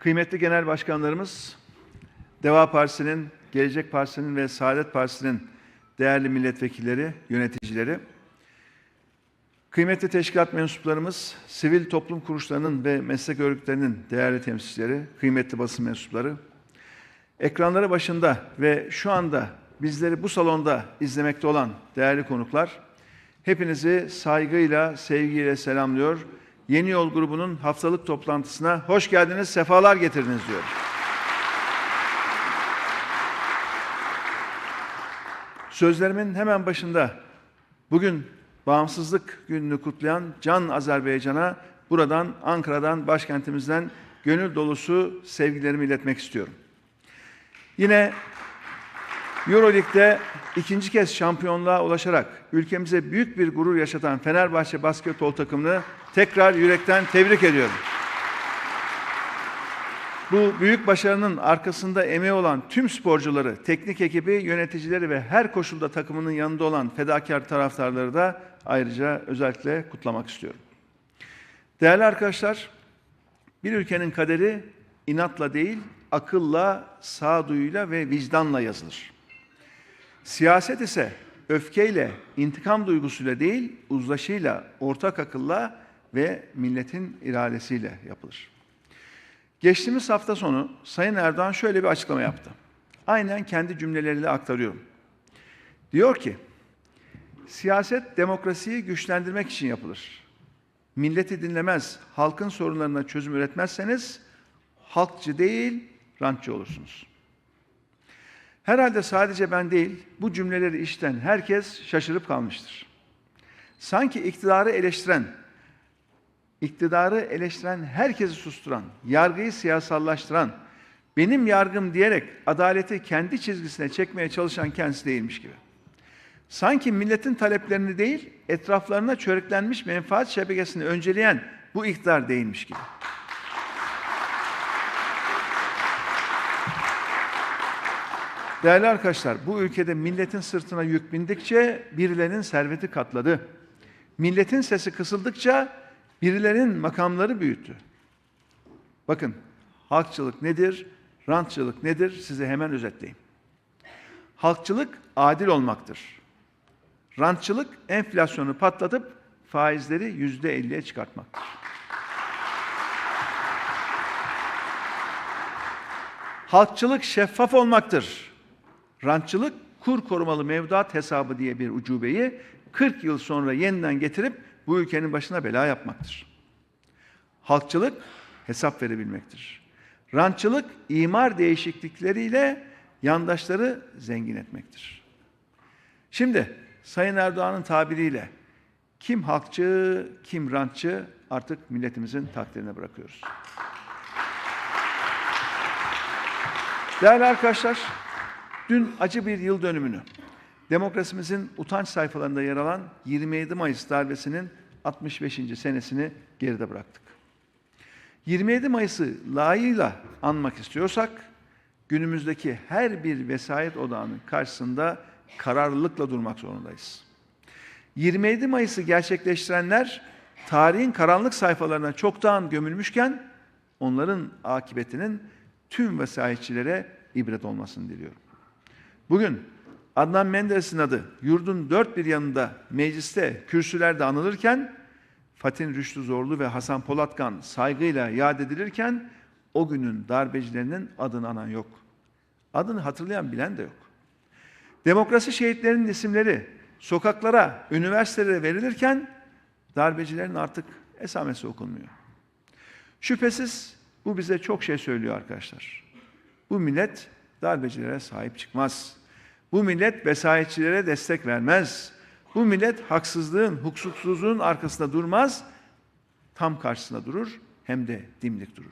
Kıymetli genel başkanlarımız, Deva Partisi'nin, Gelecek Partisi'nin ve Saadet Partisi'nin değerli milletvekilleri, yöneticileri, kıymetli teşkilat mensuplarımız, sivil toplum kuruluşlarının ve meslek örgütlerinin değerli temsilcileri, kıymetli basın mensupları, ekranları başında ve şu anda bizleri bu salonda izlemekte olan değerli konuklar, hepinizi saygıyla, sevgiyle selamlıyor. Yeni Yol grubunun haftalık toplantısına hoş geldiniz, sefalar getirdiniz diyorum. Sözlerimin hemen başında bugün bağımsızlık gününü kutlayan Can Azerbaycan'a buradan Ankara'dan başkentimizden gönül dolusu sevgilerimi iletmek istiyorum. Yine Euroleague'de ikinci kez şampiyonluğa ulaşarak ülkemize büyük bir gurur yaşatan Fenerbahçe basketbol takımını tekrar yürekten tebrik ediyorum. Bu büyük başarının arkasında emeği olan tüm sporcuları, teknik ekibi, yöneticileri ve her koşulda takımının yanında olan fedakar taraftarları da ayrıca özellikle kutlamak istiyorum. Değerli arkadaşlar, bir ülkenin kaderi inatla değil, akılla, sağduyuyla ve vicdanla yazılır. Siyaset ise öfkeyle, intikam duygusuyla değil, uzlaşıyla, ortak akılla ve milletin iradesiyle yapılır. Geçtiğimiz hafta sonu Sayın Erdoğan şöyle bir açıklama yaptı. Aynen kendi cümleleriyle aktarıyorum. Diyor ki, siyaset demokrasiyi güçlendirmek için yapılır. Milleti dinlemez, halkın sorunlarına çözüm üretmezseniz halkçı değil, rantçı olursunuz. Herhalde sadece ben değil, bu cümleleri işten herkes şaşırıp kalmıştır. Sanki iktidarı eleştiren, iktidarı eleştiren herkesi susturan, yargıyı siyasallaştıran, benim yargım diyerek adaleti kendi çizgisine çekmeye çalışan kendisi değilmiş gibi. Sanki milletin taleplerini değil, etraflarına çöreklenmiş menfaat şebekesini önceleyen bu iktidar değilmiş gibi. Değerli arkadaşlar, bu ülkede milletin sırtına yük bindikçe birilerinin serveti katladı. Milletin sesi kısıldıkça birilerinin makamları büyüttü. Bakın, halkçılık nedir, rantçılık nedir size hemen özetleyeyim. Halkçılık adil olmaktır. Rantçılık enflasyonu patlatıp faizleri yüzde elliye çıkartmaktır. Halkçılık şeffaf olmaktır. Rantçılık kur korumalı mevduat hesabı diye bir ucubeyi 40 yıl sonra yeniden getirip bu ülkenin başına bela yapmaktır. Halkçılık hesap verebilmektir. Rantçılık imar değişiklikleriyle yandaşları zengin etmektir. Şimdi Sayın Erdoğan'ın tabiriyle kim halkçı, kim rantçı artık milletimizin takdirine bırakıyoruz. Değerli arkadaşlar, dün acı bir yıl dönümünü, demokrasimizin utanç sayfalarında yer alan 27 Mayıs darbesinin 65. senesini geride bıraktık. 27 Mayıs'ı layığıyla anmak istiyorsak, günümüzdeki her bir vesayet odağının karşısında kararlılıkla durmak zorundayız. 27 Mayıs'ı gerçekleştirenler tarihin karanlık sayfalarına çoktan gömülmüşken onların akıbetinin tüm vesayetçilere ibret olmasını diliyorum. Bugün Adnan Menderes'in adı yurdun dört bir yanında mecliste kürsülerde anılırken Fatin Rüştü Zorlu ve Hasan Polatkan saygıyla yad edilirken o günün darbecilerinin adını anan yok. Adını hatırlayan bilen de yok. Demokrasi şehitlerinin isimleri sokaklara, üniversitelere verilirken darbecilerin artık esamesi okunmuyor. Şüphesiz bu bize çok şey söylüyor arkadaşlar. Bu millet darbecilere sahip çıkmaz. Bu millet vesayetçilere destek vermez. Bu millet haksızlığın, hukuksuzluğun arkasında durmaz, tam karşısında durur, hem de dimdik durur.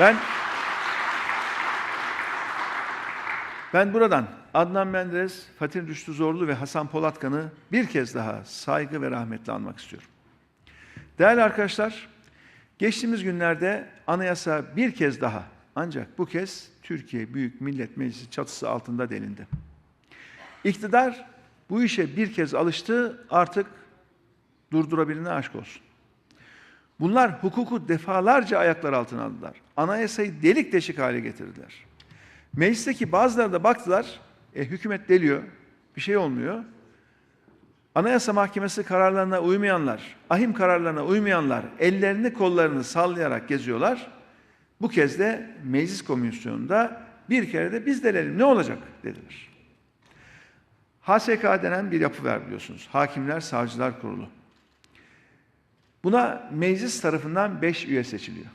Ben ben buradan Adnan Menderes, Fatih Rüştü Zorlu ve Hasan Polatkan'ı bir kez daha saygı ve rahmetle anmak istiyorum. Değerli arkadaşlar, geçtiğimiz günlerde anayasa bir kez daha ancak bu kez Türkiye Büyük Millet Meclisi çatısı altında delindi. İktidar bu işe bir kez alıştı, artık durdurabilene aşk olsun. Bunlar hukuku defalarca ayaklar altına aldılar. Anayasayı delik deşik hale getirdiler. Meclisteki bazıları da baktılar, e, hükümet deliyor, bir şey olmuyor. Anayasa Mahkemesi kararlarına uymayanlar, ahim kararlarına uymayanlar ellerini kollarını sallayarak geziyorlar. Bu kez de meclis komisyonunda bir kere de biz delelim ne olacak dediler. HSK denen bir yapı var biliyorsunuz. Hakimler Savcılar Kurulu. Buna meclis tarafından 5 üye seçiliyor.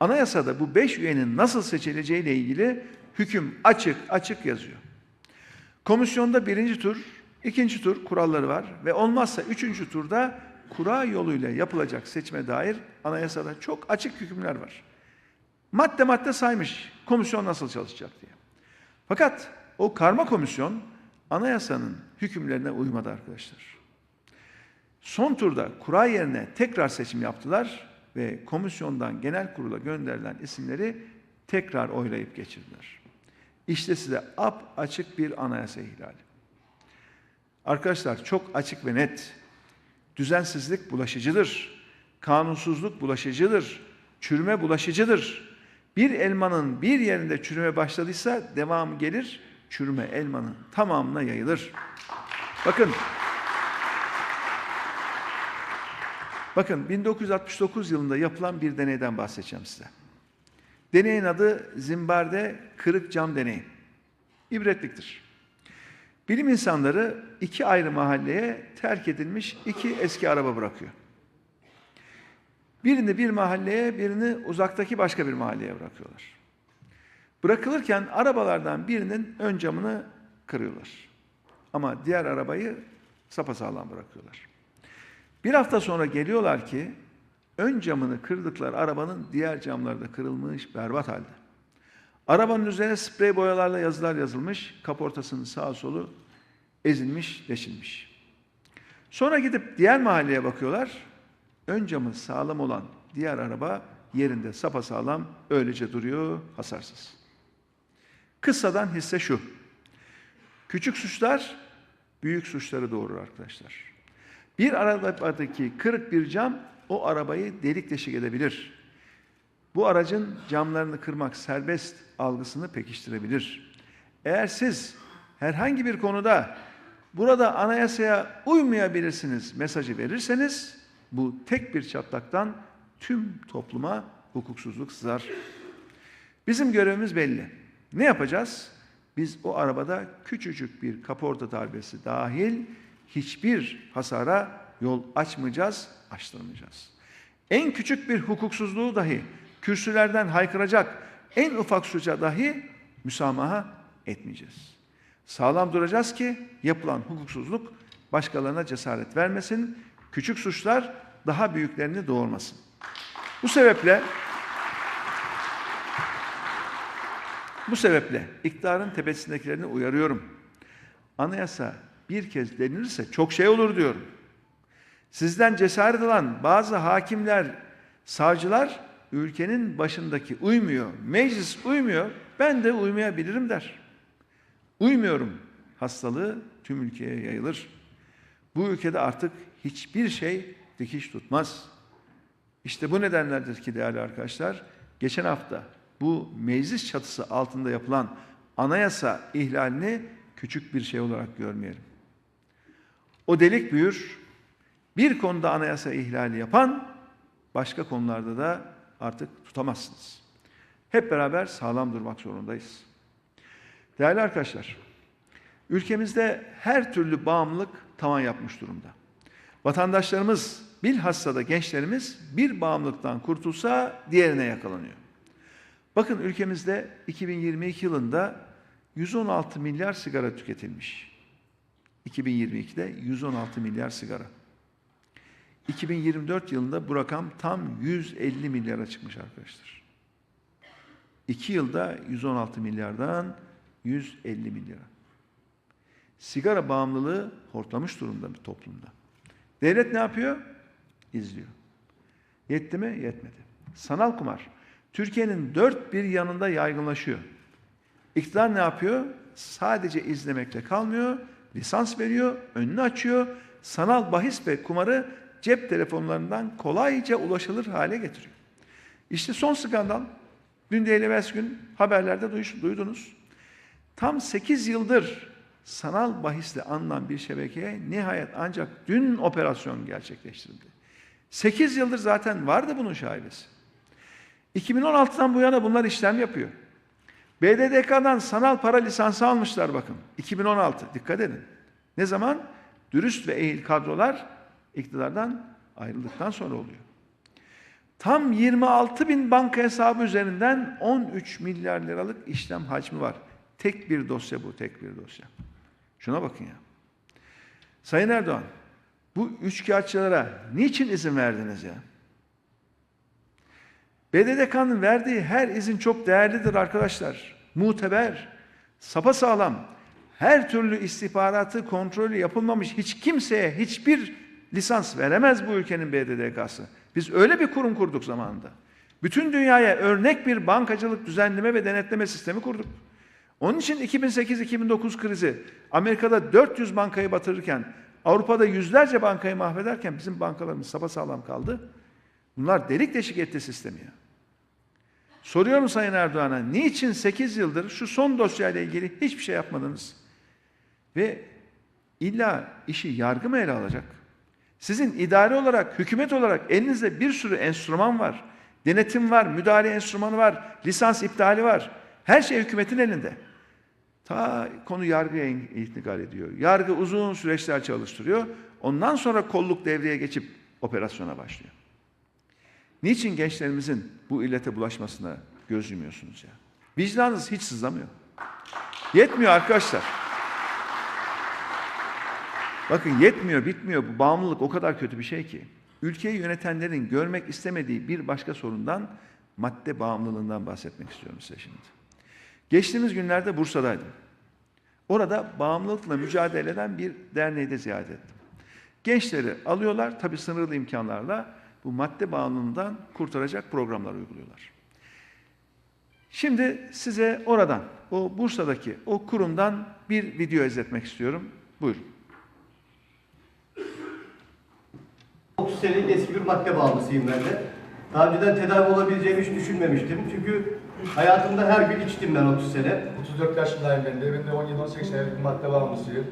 Anayasada bu 5 üyenin nasıl seçileceği ile ilgili hüküm açık açık yazıyor. Komisyonda birinci tur, ikinci tur kuralları var ve olmazsa üçüncü turda kura yoluyla yapılacak seçime dair anayasada çok açık hükümler var. Madde madde saymış komisyon nasıl çalışacak diye. Fakat o karma komisyon anayasanın hükümlerine uymadı arkadaşlar. Son turda kura yerine tekrar seçim yaptılar ve komisyondan genel kurula gönderilen isimleri tekrar oylayıp geçirdiler. İşte size ap açık bir anayasa ihlali. Arkadaşlar çok açık ve net. Düzensizlik bulaşıcıdır. Kanunsuzluk bulaşıcıdır. Çürüme bulaşıcıdır. Bir elmanın bir yerinde çürüme başladıysa devamı gelir. Çürüme elmanın tamamına yayılır. Bakın Bakın 1969 yılında yapılan bir deneyden bahsedeceğim size. Deneyin adı Zimbarde Kırık Cam Deneyi. İbretliktir. Bilim insanları iki ayrı mahalleye terk edilmiş iki eski araba bırakıyor. Birini bir mahalleye, birini uzaktaki başka bir mahalleye bırakıyorlar. Bırakılırken arabalardan birinin ön camını kırıyorlar. Ama diğer arabayı sapasağlam bırakıyorlar. Bir hafta sonra geliyorlar ki ön camını kırdıkları arabanın diğer camları da kırılmış, berbat halde. Arabanın üzerine sprey boyalarla yazılar yazılmış, kaportasının sağ solu ezilmiş, deşilmiş. Sonra gidip diğer mahalleye bakıyorlar. Ön camı sağlam olan diğer araba yerinde sapasağlam öylece duruyor, hasarsız. Kıssadan hisse şu. Küçük suçlar büyük suçları doğurur arkadaşlar. Bir arabadaki kırık bir cam o arabayı delik deşik edebilir. Bu aracın camlarını kırmak serbest algısını pekiştirebilir. Eğer siz herhangi bir konuda burada anayasaya uymayabilirsiniz mesajı verirseniz bu tek bir çatlaktan tüm topluma hukuksuzluk sızar. Bizim görevimiz belli. Ne yapacağız? Biz o arabada küçücük bir kaporta darbesi dahil hiçbir hasara yol açmayacağız, açtırmayacağız. En küçük bir hukuksuzluğu dahi kürsülerden haykıracak en ufak suça dahi müsamaha etmeyeceğiz. Sağlam duracağız ki yapılan hukuksuzluk başkalarına cesaret vermesin, küçük suçlar daha büyüklerini doğurmasın. Bu sebeple bu sebeple iktidarın tepesindekilerini uyarıyorum. Anayasa bir kez denilirse çok şey olur diyorum. Sizden cesaret alan bazı hakimler, savcılar ülkenin başındaki uymuyor, meclis uymuyor, ben de uymayabilirim der. Uymuyorum hastalığı tüm ülkeye yayılır. Bu ülkede artık hiçbir şey dikiş tutmaz. İşte bu nedenlerdir ki değerli arkadaşlar, geçen hafta bu meclis çatısı altında yapılan anayasa ihlalini küçük bir şey olarak görmeyelim. O delik büyür, bir konuda anayasa ihlali yapan başka konularda da artık tutamazsınız. Hep beraber sağlam durmak zorundayız. Değerli arkadaşlar, ülkemizde her türlü bağımlılık tavan yapmış durumda. Vatandaşlarımız, bilhassa da gençlerimiz bir bağımlılıktan kurtulsa diğerine yakalanıyor. Bakın ülkemizde 2022 yılında 116 milyar sigara tüketilmiş. 2022'de 116 milyar sigara. 2024 yılında bu rakam tam 150 milyara çıkmış arkadaşlar. 2 yılda 116 milyardan 150 milyara. Sigara bağımlılığı hortlamış durumda bir toplumda. Devlet ne yapıyor? İzliyor. Yetti mi? Yetmedi. Sanal kumar. Türkiye'nin dört bir yanında yaygınlaşıyor. İktidar ne yapıyor? Sadece izlemekle kalmıyor. Lisans veriyor, önünü açıyor. Sanal bahis ve kumarı cep telefonlarından kolayca ulaşılır hale getiriyor. İşte son skandal, dün değil evvelsi gün haberlerde duy- duydunuz. Tam 8 yıldır sanal bahisle anılan bir şebekeye nihayet ancak dün operasyon gerçekleştirildi. 8 yıldır zaten vardı bunun şaibesi. 2016'dan bu yana bunlar işlem yapıyor. BDDK'dan sanal para lisansı almışlar bakın. 2016 dikkat edin. Ne zaman? Dürüst ve ehil kadrolar iktidardan ayrıldıktan sonra oluyor. Tam 26 bin banka hesabı üzerinden 13 milyar liralık işlem hacmi var. Tek bir dosya bu, tek bir dosya. Şuna bakın ya. Sayın Erdoğan, bu üçkağıtçılara niçin izin verdiniz ya? BDDK'nın verdiği her izin çok değerlidir arkadaşlar. Muteber, sapasağlam, her türlü istihbaratı kontrolü yapılmamış hiç kimseye hiçbir lisans veremez bu ülkenin BDDK'sı. Biz öyle bir kurum kurduk zamanında. Bütün dünyaya örnek bir bankacılık düzenleme ve denetleme sistemi kurduk. Onun için 2008-2009 krizi Amerika'da 400 bankayı batırırken, Avrupa'da yüzlerce bankayı mahvederken bizim bankalarımız sapasağlam kaldı. Bunlar delik deşik etti sistemi ya. Soruyorum Sayın Erdoğan'a, niçin 8 yıldır şu son dosyayla ilgili hiçbir şey yapmadınız? Ve illa işi yargı mı ele alacak? Sizin idare olarak, hükümet olarak elinizde bir sürü enstrüman var. Denetim var, müdahale enstrümanı var, lisans iptali var. Her şey hükümetin elinde. Ta konu yargıya intikal ediyor. Yargı uzun süreçler çalıştırıyor. Ondan sonra kolluk devreye geçip operasyona başlıyor. Niçin gençlerimizin bu illete bulaşmasına göz yumuyorsunuz ya? Vicdanınız hiç sızlamıyor. Yetmiyor arkadaşlar. Bakın yetmiyor, bitmiyor. Bu bağımlılık o kadar kötü bir şey ki. Ülkeyi yönetenlerin görmek istemediği bir başka sorundan madde bağımlılığından bahsetmek istiyorum size şimdi. Geçtiğimiz günlerde Bursa'daydım. Orada bağımlılıkla mücadele eden bir derneği de ziyaret ettim. Gençleri alıyorlar, tabii sınırlı imkanlarla bu madde bağımlılığından kurtaracak programlar uyguluyorlar. Şimdi size oradan, o Bursa'daki o kurumdan bir video izletmek istiyorum. Buyurun. 30 senelik eski bir madde bağımlısıyım ben de. Daha önceden tedavi olabileceğimi hiç düşünmemiştim. Çünkü hayatımda her gün içtim ben 30 sene. 34 yaşındayım ben de. Ben de 17-18 senelik bir madde bağımlısıyım.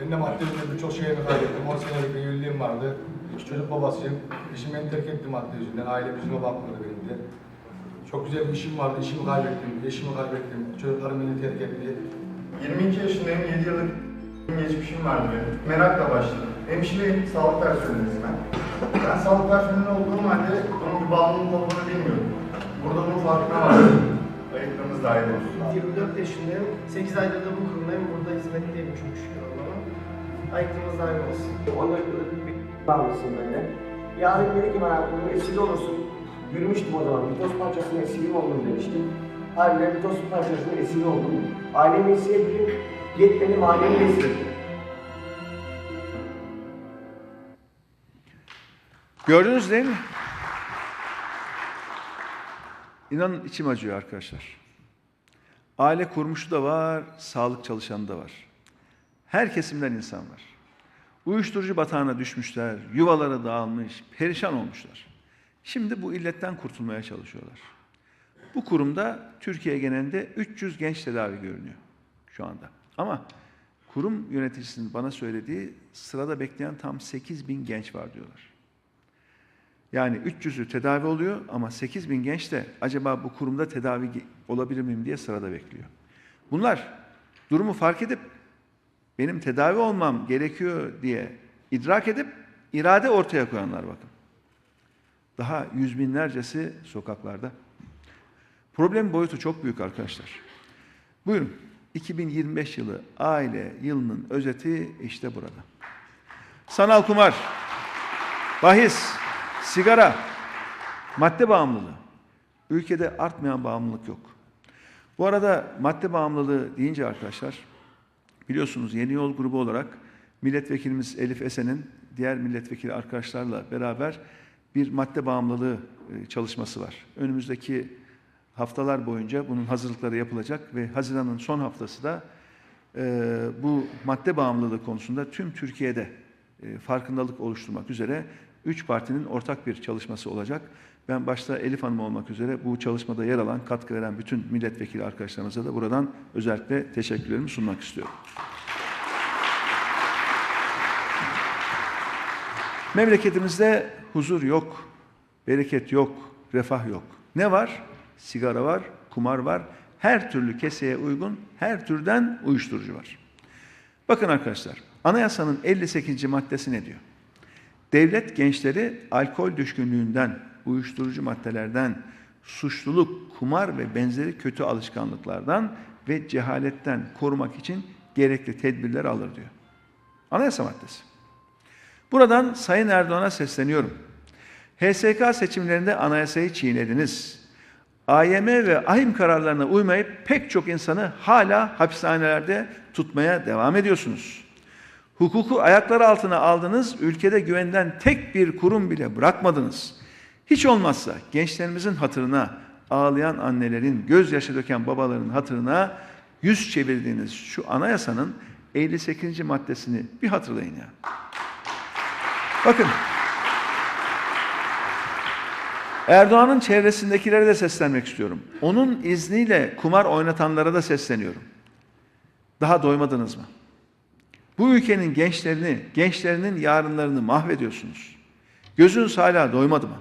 Ben de madde yüzünden birçok şeyimi kaybettim. 10 senelik bir evliliğim vardı. Üç çocuk babasıyım. Eşim beni terk etti madde yüzünden. Ailem yüzüme bakmadı benim de. Çok güzel bir işim vardı. İşimi kaybettim. Eşimi kaybettim. Çocuklarım beni terk etti. 22 yaşındayım, 7 yıllık geçmişim vardı benim. Merakla başladım. Hemşireyim, sağlık personeliyiz ben. Ben sağlık personeli olduğum halde bunun bir bağımlılık olduğunu bilmiyordum. Burada bunun farkına vardım. Dahil olsun. 24 yaşındayım. 8 aydır da bu kurumdayım. Burada hizmetteyim çok şükür Allah'a. Ayıktığımız daim olsun. 14 yıllık bir bağlısın ben de. Yarın dedi ki bana bunun esiri olursun. Yürümüştüm o zaman. Bir toz parçasının esiri oldum demiştim. Harbiden bir toz parçasının esiri oldum. Ailemi esir ettim. Yetmedi mahallemi esir ettim. Gördünüz değil mi? İnanın içim acıyor arkadaşlar. Aile kurmuşu da var, sağlık çalışanı da var. Her kesimden insan var. Uyuşturucu batağına düşmüşler, yuvaları dağılmış, perişan olmuşlar. Şimdi bu illetten kurtulmaya çalışıyorlar. Bu kurumda Türkiye genelinde 300 genç tedavi görünüyor şu anda. Ama kurum yöneticisinin bana söylediği sırada bekleyen tam 8 bin genç var diyorlar. Yani 300'ü tedavi oluyor ama 8 bin genç de acaba bu kurumda tedavi olabilir miyim diye sırada bekliyor. Bunlar durumu fark edip benim tedavi olmam gerekiyor diye idrak edip irade ortaya koyanlar bakın. Daha yüz binlercesi sokaklarda. Problem boyutu çok büyük arkadaşlar. Buyurun. 2025 yılı aile yılının özeti işte burada. Sanal kumar, bahis, sigara, madde bağımlılığı. Ülkede artmayan bağımlılık yok. Bu arada madde bağımlılığı deyince arkadaşlar, biliyorsunuz Yeni Yol grubu olarak milletvekilimiz Elif Esen'in diğer milletvekili arkadaşlarla beraber bir madde bağımlılığı e, çalışması var. Önümüzdeki haftalar boyunca bunun hazırlıkları yapılacak ve Haziran'ın son haftası da e, bu madde bağımlılığı konusunda tüm Türkiye'de e, farkındalık oluşturmak üzere üç partinin ortak bir çalışması olacak. Ben başta Elif Hanım olmak üzere bu çalışmada yer alan, katkı veren bütün milletvekili arkadaşlarımıza da buradan özellikle teşekkürlerimi sunmak istiyorum. Memleketimizde huzur yok, bereket yok, refah yok. Ne var? Sigara var, kumar var, her türlü keseye uygun, her türden uyuşturucu var. Bakın arkadaşlar, anayasanın 58. maddesi ne diyor? Devlet gençleri alkol düşkünlüğünden, uyuşturucu maddelerden, suçluluk, kumar ve benzeri kötü alışkanlıklardan ve cehaletten korumak için gerekli tedbirler alır diyor. Anayasa maddesi. Buradan Sayın Erdoğan'a sesleniyorum. HSK seçimlerinde anayasayı çiğnediniz. AYM ve AHİM kararlarına uymayıp pek çok insanı hala hapishanelerde tutmaya devam ediyorsunuz. Hukuku ayaklar altına aldınız, ülkede güvenilen tek bir kurum bile bırakmadınız. Hiç olmazsa gençlerimizin hatırına, ağlayan annelerin, gözyaşı döken babaların hatırına yüz çevirdiğiniz şu anayasanın 58. maddesini bir hatırlayın ya. Bakın. Erdoğan'ın çevresindekilere de seslenmek istiyorum. Onun izniyle kumar oynatanlara da sesleniyorum. Daha doymadınız mı? Bu ülkenin gençlerini, gençlerinin yarınlarını mahvediyorsunuz. Gözünüz hala doymadı mı?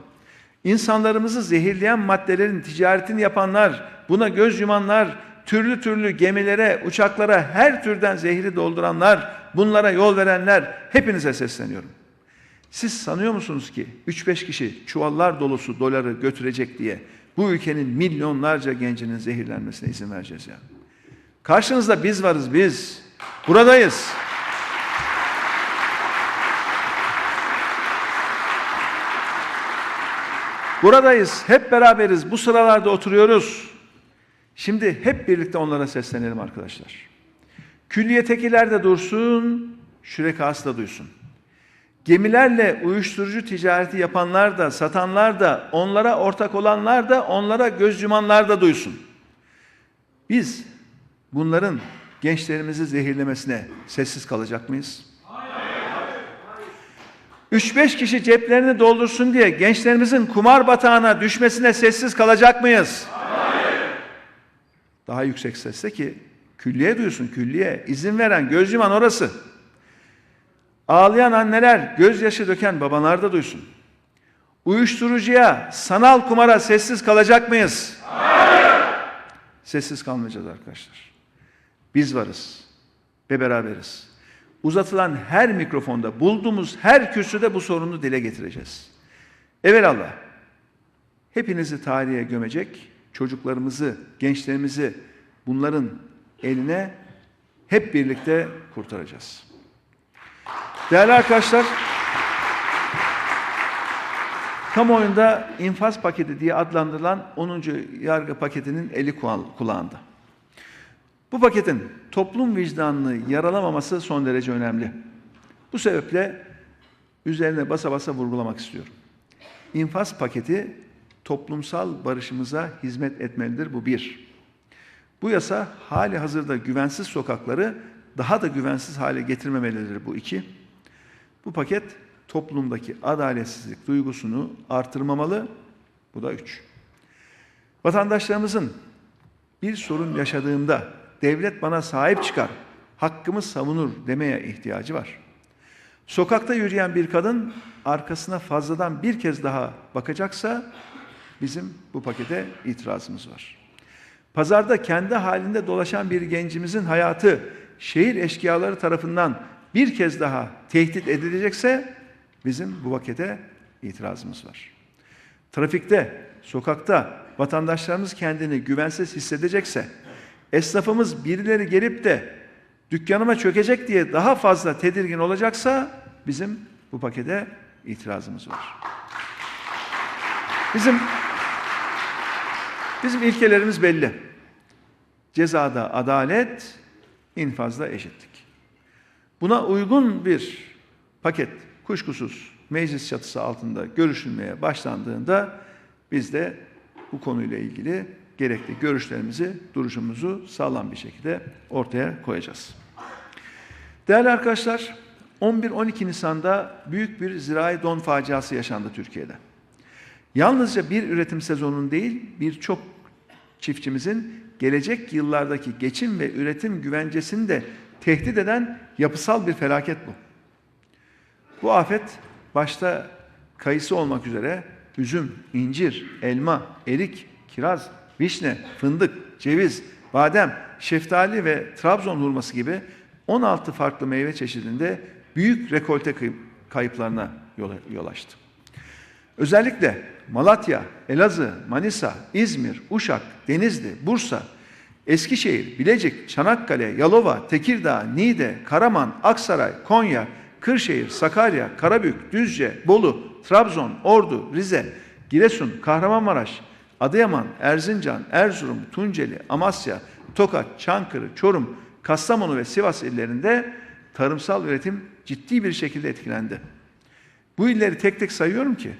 İnsanlarımızı zehirleyen maddelerin ticaretini yapanlar, buna göz yumanlar, türlü türlü gemilere, uçaklara her türden zehri dolduranlar, bunlara yol verenler hepinize sesleniyorum. Siz sanıyor musunuz ki 3-5 kişi çuvallar dolusu doları götürecek diye bu ülkenin milyonlarca gencinin zehirlenmesine izin vereceğiz ya? Karşınızda biz varız biz. Buradayız. Buradayız. Hep beraberiz. Bu sıralarda oturuyoruz. Şimdi hep birlikte onlara seslenelim arkadaşlar. Külliyetekiler de dursun, şürekası da duysun. Gemilerle uyuşturucu ticareti yapanlar da, satanlar da, onlara ortak olanlar da, onlara göz yumanlar da duysun. Biz bunların gençlerimizi zehirlemesine sessiz kalacak mıyız? Üç beş kişi ceplerini doldursun diye gençlerimizin kumar batağına düşmesine sessiz kalacak mıyız? Daha yüksek sesle ki külliye duysun külliye. izin veren göz yuman orası. Ağlayan anneler, gözyaşı döken babalar da duysun. Uyuşturucuya, sanal kumara sessiz kalacak mıyız? Sessiz kalmayacağız arkadaşlar. Biz varız ve beraberiz. Uzatılan her mikrofonda, bulduğumuz her kürsüde bu sorunu dile getireceğiz. Evelallah, hepinizi tarihe gömecek, çocuklarımızı, gençlerimizi bunların eline hep birlikte kurtaracağız. Değerli arkadaşlar, kamuoyunda infaz paketi diye adlandırılan 10. yargı paketinin eli kula- kulağında. Bu paketin toplum vicdanını yaralamaması son derece önemli. Bu sebeple üzerine basa basa vurgulamak istiyorum. İnfaz paketi toplumsal barışımıza hizmet etmelidir bu bir. Bu yasa hali hazırda güvensiz sokakları daha da güvensiz hale getirmemelidir bu iki. Bu paket toplumdaki adaletsizlik duygusunu artırmamalı. Bu da üç. Vatandaşlarımızın bir sorun yaşadığımda devlet bana sahip çıkar, hakkımı savunur demeye ihtiyacı var. Sokakta yürüyen bir kadın arkasına fazladan bir kez daha bakacaksa bizim bu pakete itirazımız var. Pazarda kendi halinde dolaşan bir gencimizin hayatı şehir eşkıyaları tarafından bir kez daha tehdit edilecekse bizim bu pakete itirazımız var. Trafikte, sokakta vatandaşlarımız kendini güvensiz hissedecekse, esnafımız birileri gelip de dükkanıma çökecek diye daha fazla tedirgin olacaksa bizim bu pakete itirazımız var. Bizim bizim ilkelerimiz belli. Cezada adalet, infazda eşitlik. Buna uygun bir paket kuşkusuz meclis çatısı altında görüşülmeye başlandığında biz de bu konuyla ilgili gerekli görüşlerimizi, duruşumuzu sağlam bir şekilde ortaya koyacağız. Değerli arkadaşlar, 11-12 Nisan'da büyük bir zirai don faciası yaşandı Türkiye'de. Yalnızca bir üretim sezonunun değil, birçok çiftçimizin gelecek yıllardaki geçim ve üretim güvencesini de tehdit eden yapısal bir felaket bu. Bu afet başta kayısı olmak üzere üzüm, incir, elma, erik, kiraz, vişne, fındık, ceviz, badem, şeftali ve Trabzon hurması gibi 16 farklı meyve çeşidinde büyük rekolte kay- kayıplarına yol açtı. Özellikle Malatya, Elazığ, Manisa, İzmir, Uşak, Denizli, Bursa, Eskişehir, Bilecik, Çanakkale, Yalova, Tekirdağ, Niğde, Karaman, Aksaray, Konya, Kırşehir, Sakarya, Karabük, Düzce, Bolu, Trabzon, Ordu, Rize, Giresun, Kahramanmaraş, Adıyaman, Erzincan, Erzurum, Tunceli, Amasya, Tokat, Çankırı, Çorum, Kastamonu ve Sivas illerinde tarımsal üretim ciddi bir şekilde etkilendi. Bu illeri tek tek sayıyorum ki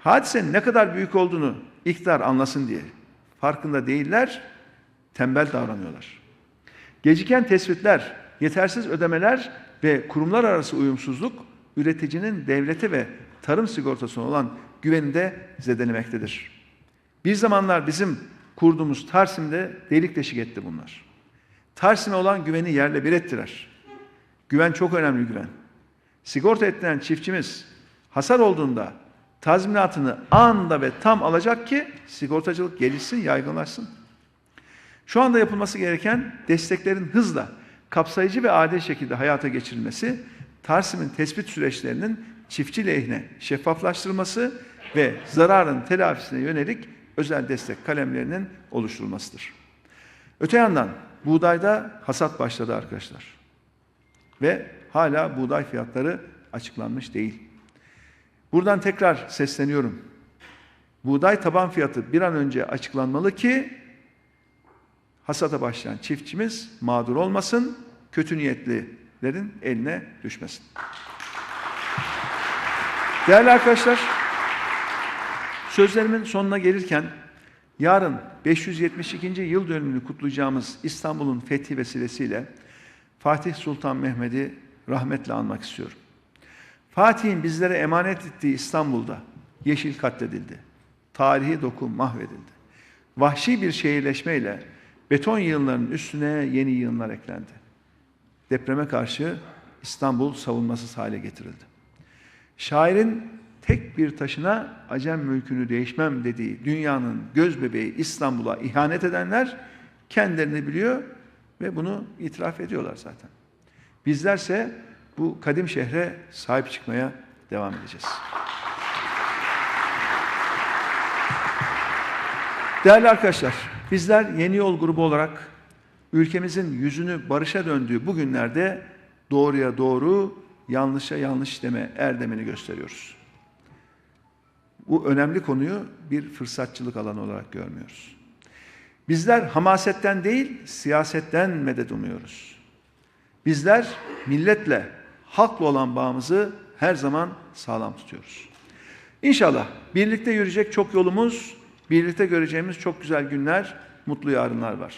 hadisenin ne kadar büyük olduğunu iktidar anlasın diye. Farkında değiller, tembel davranıyorlar. Geciken tespitler, yetersiz ödemeler ve kurumlar arası uyumsuzluk üreticinin devlete ve tarım sigortasına olan güvenini de zedelemektedir. Bir zamanlar bizim kurduğumuz Tarsim'de delik deşik etti bunlar. Tarsim'e olan güveni yerle bir ettiler. Güven çok önemli güven. Sigorta ettiren çiftçimiz hasar olduğunda tazminatını anda ve tam alacak ki sigortacılık gelişsin, yaygınlaşsın. Şu anda yapılması gereken desteklerin hızla, kapsayıcı ve adil şekilde hayata geçirilmesi, Tarsim'in tespit süreçlerinin çiftçi lehine şeffaflaştırılması ve zararın telafisine yönelik özel destek kalemlerinin oluşturulmasıdır. Öte yandan buğdayda hasat başladı arkadaşlar. Ve hala buğday fiyatları açıklanmış değil. Buradan tekrar sesleniyorum. Buğday taban fiyatı bir an önce açıklanmalı ki hasata başlayan çiftçimiz mağdur olmasın, kötü niyetlilerin eline düşmesin. Değerli arkadaşlar, sözlerimin sonuna gelirken yarın 572. yıl dönümünü kutlayacağımız İstanbul'un fethi vesilesiyle Fatih Sultan Mehmet'i rahmetle anmak istiyorum. Fatih'in bizlere emanet ettiği İstanbul'da yeşil katledildi. Tarihi doku mahvedildi. Vahşi bir şehirleşmeyle beton yığınlarının üstüne yeni yığınlar eklendi. Depreme karşı İstanbul savunmasız hale getirildi. Şairin tek bir taşına acem mülkünü değişmem dediği dünyanın göz bebeği İstanbul'a ihanet edenler kendilerini biliyor ve bunu itiraf ediyorlar zaten. Bizlerse bu kadim şehre sahip çıkmaya devam edeceğiz. Değerli arkadaşlar, bizler Yeni Yol grubu olarak ülkemizin yüzünü barışa döndüğü bu günlerde doğruya doğru, yanlışa yanlış deme erdemini gösteriyoruz. Bu önemli konuyu bir fırsatçılık alanı olarak görmüyoruz. Bizler hamasetten değil, siyasetten medet umuyoruz. Bizler milletle, halkla olan bağımızı her zaman sağlam tutuyoruz. İnşallah birlikte yürüyecek çok yolumuz, birlikte göreceğimiz çok güzel günler, mutlu yarınlar var.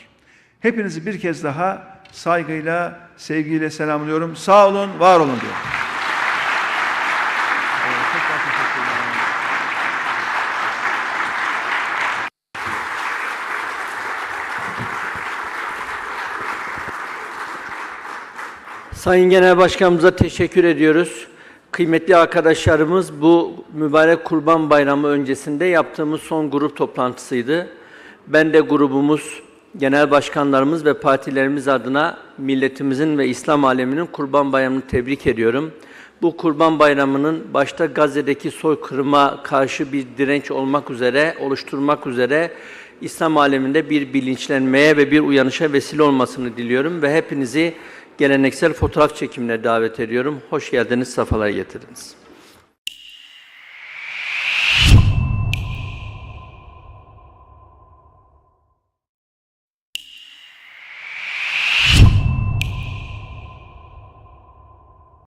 Hepinizi bir kez daha saygıyla, sevgiyle selamlıyorum. Sağ olun, var olun diyorum. Evet, tekrar teşekkür ederim. Sayın Genel Başkanımıza teşekkür ediyoruz. Kıymetli arkadaşlarımız bu mübarek Kurban Bayramı öncesinde yaptığımız son grup toplantısıydı. Ben de grubumuz, genel başkanlarımız ve partilerimiz adına milletimizin ve İslam aleminin Kurban Bayramı'nı tebrik ediyorum. Bu Kurban Bayramı'nın başta Gazze'deki soykırıma karşı bir direnç olmak üzere, oluşturmak üzere İslam aleminde bir bilinçlenmeye ve bir uyanışa vesile olmasını diliyorum ve hepinizi geleneksel fotoğraf çekimine davet ediyorum. Hoş geldiniz, safalar getirdiniz.